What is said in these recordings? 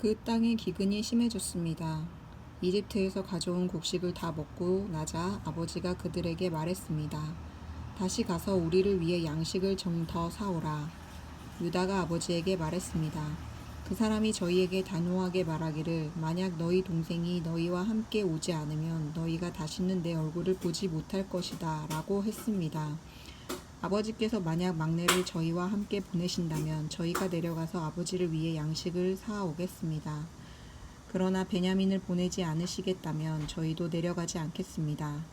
그 땅의 기근이 심해졌습니다. 이집트에서 가져온 곡식을 다 먹고 나자 아버지가 그들에게 말했습니다. 다시 가서 우리를 위해 양식을 좀 더 사오라. 유다가 아버지에게 말했습니다. 그 사람이 저희에게 단호하게 말하기를 만약 너희 동생이 너희와 함께 오지 않으면 너희가 다시는 내 얼굴을 보지 못할 것이다 라고 했습니다. 아버지께서 만약 막내를 저희와 함께 보내신다면 저희가 내려가서 아버지를 위해 양식을 사오겠습니다. 그러나 베냐민을 보내지 않으시겠다면 저희도 내려가지 않겠습니다.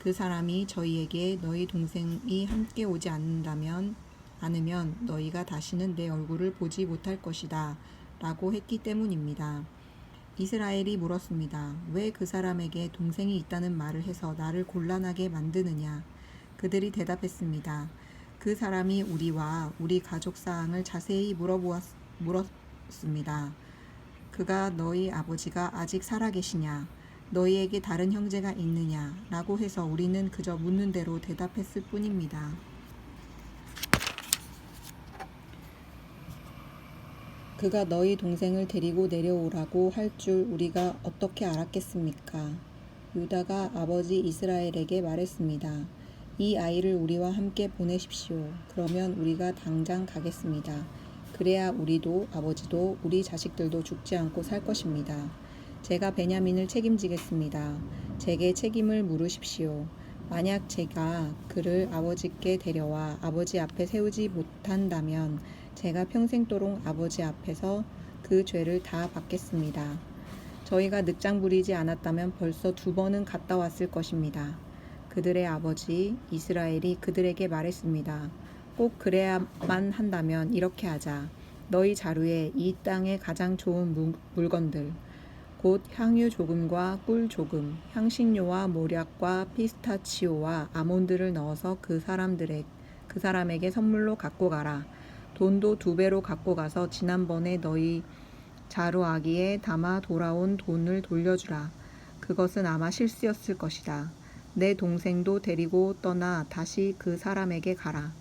그 사람이 저희에게 너희 동생이 함께 오지 않는다면 않으면 너희가 다시는 내 얼굴을 보지 못할 것이다. 라고 했기 때문입니다. 이스라엘이 물었습니다. 왜 그 사람에게 동생이 있다는 말을 해서 나를 곤란하게 만드느냐? 그들이 대답했습니다. 그 사람이 우리와 우리 가족 사항을 자세히 물어보았, 물었습니다. 그가 너희 아버지가 아직 살아계시냐? 너희에게 다른 형제가 있느냐? 라고 해서 우리는 그저 묻는 대로 대답했을 뿐입니다. 그가 너희 동생을 데리고 내려오라고 할 줄 우리가 어떻게 알았겠습니까? 유다가 아버지 이스라엘에게 말했습니다. 이 아이를 우리와 함께 보내십시오. 그러면 우리가 당장 가겠습니다. 그래야 우리도 아버지도 우리 자식들도 죽지 않고 살 것입니다. 제가 베냐민을 책임지겠습니다. 제게 책임을 물으십시오. 만약 제가 그를 아버지께 데려와 아버지 앞에 세우지 못한다면 제가 평생도록 아버지 앞에서 그 죄를 다 받겠습니다. 저희가 늑장 부리지 않았다면 벌써 두 번은 갔다 왔을 것입니다. 그들의 아버지 이스라엘이 그들에게 말했습니다. 꼭 그래야만 한다면 이렇게 하자. 너희 자루에 이 땅의 가장 좋은 물, 물건들, 곧 향유 조금과 꿀 조금, 향신료와 모략과 피스타치오와 아몬드를 넣어서 그 사람들의 그 사람에게 선물로 갖고 가라. 돈도 두 배로 갖고 가서 지난번에 너희 자루아기에 담아 돌아온 돈을 돌려주라. 그것은 아마 실수였을 것이다. 내 동생도 데리고 떠나 다시 그 사람에게 가라.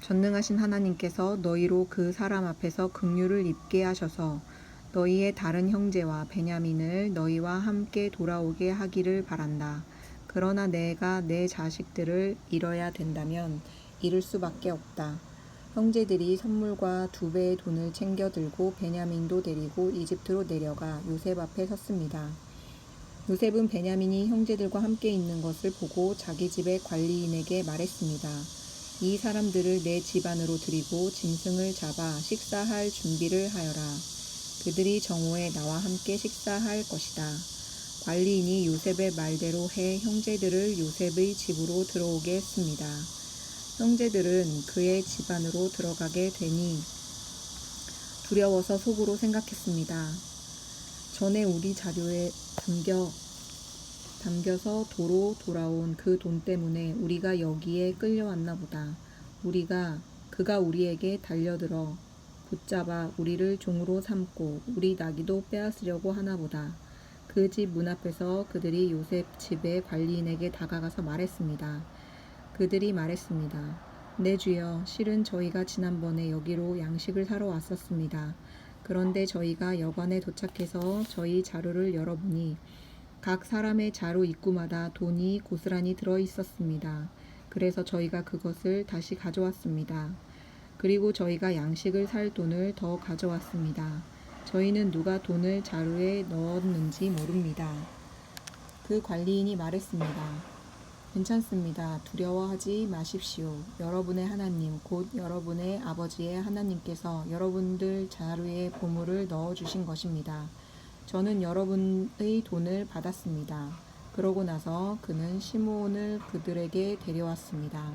전능하신 하나님께서 너희로 그 사람 앞에서 긍휼을 입게 하셔서 너희의 다른 형제와 베냐민을 너희와 함께 돌아오게 하기를 바란다. 그러나 내가 내 자식들을 잃어야 된다면 잃을 수밖에 없다. 형제들이 선물과 두 배의 돈을 챙겨 들고 베냐민도 데리고 이집트로 내려가 요셉 앞에 섰습니다. 요셉은 베냐민이 형제들과 함께 있는 것을 보고 자기 집의 관리인에게 말했습니다. 이 사람들을 내 집 안으로 들이고 짐승을 잡아 식사할 준비를 하여라. 그들이 정오에 나와 함께 식사할 것이다. 관리인이 요셉의 말대로 해 형제들을 요셉의 집으로 들어오게 했습니다. 형제들은 그의 집 안으로 들어가게 되니 두려워서 속으로 생각했습니다. 전에 우리 자료에 담겨 담겨서 도로 돌아온 그 돈 때문에 우리가 여기에 끌려왔나 보다. 우리가 그가 우리에게 달려들어 붙잡아 우리를 종으로 삼고 우리 나귀도 빼앗으려고 하나 보다. 그 집 문 앞에서 그들이 요셉 집의 관리인에게 다가가서 말했습니다. 그들이 말했습니다. 네 주여, 실은 저희가 지난번에 여기로 양식을 사러 왔었습니다. 그런데 저희가 여관에 도착해서 저희 자루를 열어보니 각 사람의 자루 입구마다 돈이 고스란히 들어 있었습니다. 그래서 저희가 그것을 다시 가져왔습니다. 그리고 저희가 양식을 살 돈을 더 가져왔습니다. 저희는 누가 돈을 자루에 넣었는지 모릅니다. 그 관리인이 말했습니다. 괜찮습니다. 두려워하지 마십시오. 여러분의 하나님, 곧 여러분의 아버지의 하나님께서 여러분들 자루에 보물을 넣어 주신 것입니다. 저는 여러분의 돈을 받았습니다. 그러고 나서 그는 시므온을 그들에게 데려왔습니다.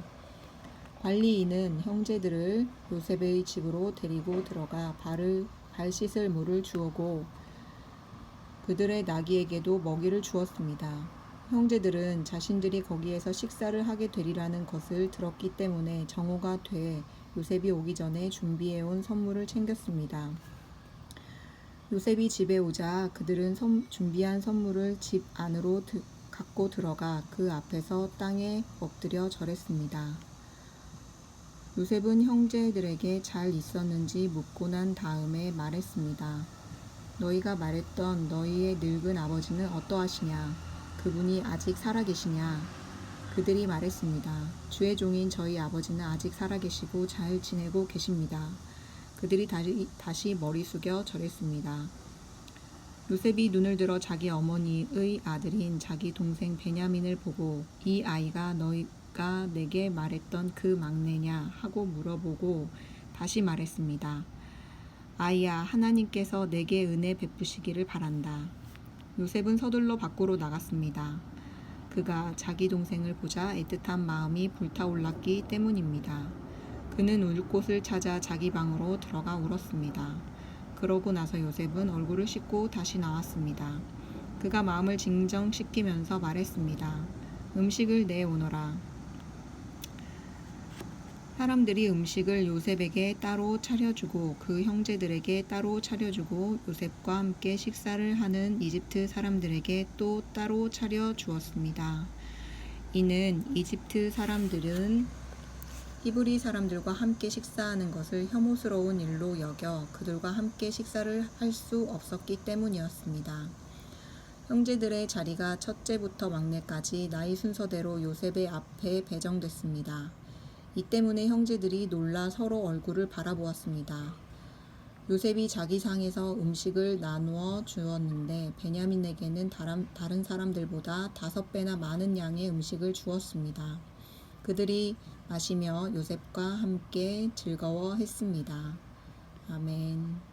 관리인은 형제들을 요셉의 집으로 데리고 들어가 발을 발 씻을 물을 주었고 그들의 나귀에게도 먹이를 주었습니다. 형제들은 자신들이 거기에서 식사를 하게 되리라는 것을 들었기 때문에 정오가 돼 요셉이 오기 전에 준비해온 선물을 챙겼습니다. 요셉이 집에 오자 그들은 선, 준비한 선물을 집 안으로 드, 갖고 들어가 그 앞에서 땅에 엎드려 절했습니다. 요셉은 형제들에게 잘 있었는지 묻고 난 다음에 말했습니다. 너희가 말했던 너희의 늙은 아버지는 어떠하시냐? 그분이 아직 살아계시냐? 그들이 말했습니다. 주의 종인 저희 아버지는 아직 살아계시고 잘 지내고 계십니다. 그들이 다시, 다시 머리 숙여 절했습니다. 요셉이 눈을 들어 자기 어머니의 아들인 자기 동생 베냐민을 보고 이 아이가 너희가 내게 말했던 그 막내냐 하고 물어보고 다시 말했습니다. 아이야 하나님께서 내게 은혜 베푸시기를 바란다. 요셉은 서둘러 밖으로 나갔습니다. 그가 자기 동생을 보자 애틋한 마음이 불타올랐기 때문입니다. 그는 울 곳을 찾아 자기 방으로 들어가 울었습니다. 그러고 나서 요셉은 얼굴을 씻고 다시 나왔습니다. 그가 마음을 진정시키면서 말했습니다. 음식을 내오너라. 사람들이 음식을 요셉에게 따로 차려주고 그 형제들에게 따로 차려주고 요셉과 함께 식사를 하는 이집트 사람들에게 또 따로 차려 주었습니다. 이는 이집트 사람들은 히브리 사람들과 함께 식사하는 것을 혐오스러운 일로 여겨 그들과 함께 식사를 할 수 없었기 때문이었습니다. 형제들의 자리가 첫째부터 막내까지 나이 순서대로 요셉의 앞에 배정됐습니다. 이 때문에 형제들이 놀라 서로 얼굴을 바라보았습니다. 요셉이 자기 상에서 음식을 나누어 주었는데 베냐민에게는 다른, 사람들보다 다섯 배나 많은 양의 음식을 주었습니다. 그들이 마시며 요셉과 함께 즐거워했습니다. 아멘.